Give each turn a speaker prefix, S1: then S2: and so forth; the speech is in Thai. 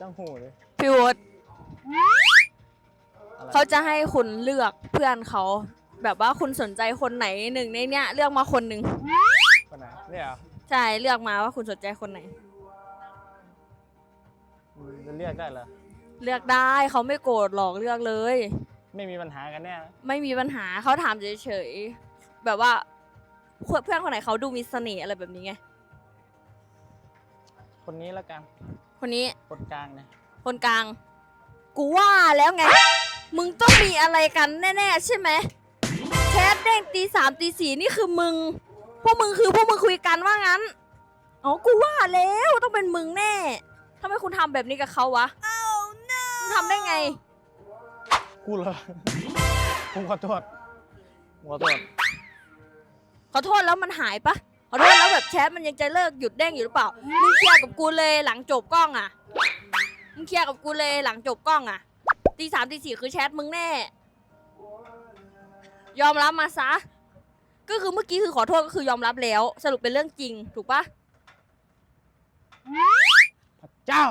S1: จังหูเลย
S2: พี่วุฒิ
S1: อะไร
S2: เขาจะให้คุณเลือกเพื่อนเขา แบบว่าคุณสนใจคนไหนหนึ่งในเนี้ยเลือกมาคนหนึ่ง
S1: คนไหนเนี่ยเหรอ
S2: ใช่เลือกมาว่าคุณสนใจคนไหน
S1: อืมจะเรียกได้เหรอ
S2: เลือกได้เขาไม่โกรธหรอกเลือกเลย
S1: ไม่มีปัญหากันแน่นะ
S2: ไม่มีปัญหาเขาถามเฉยๆแบบว่าเพื่อนคนไหนเขาดูมีเสน่ห์อะไรแบบนี้ไง
S1: คนนี้แล้วกัน
S2: คนนี้
S1: คนกลางเนี่ย
S2: คนกลาง กูว่าแล้วไง มึงต้องมีอะไรกันแน่ๆใช่ไหมแชทเด้งตีสามตีสี่นี่คือมึง พวกมึงคือพวกมึงคุยกันว่างั้น อ๋อ กูว่าแล้วต้องเป็นมึงแน่ทำไมคุณทำแบบนี้กับเขาวะมึงทำได้ไง
S1: กูเหรอกูขอโทษกูขอโทษ
S2: ขอโทษแล้วมันหายปะ ขอโทษแล้วแบบแชทมันยังจะเลิกหยุดเด้งอยู่หรือเปล่า มึงเคลียร์กับกูเลยหลังจบกล้องอะ มึงเคลียร์กับกูเลยหลังจบกล้องอะ ตีสามตีสี่คือแชทมึงแน่ ยอมรับมาซะ ก็คือเมื่อกี้คือขอโทษก็คือยอมรับแล้ว สรุปเป็นเรื่องจริง ถูกปะ
S1: พระเจ้า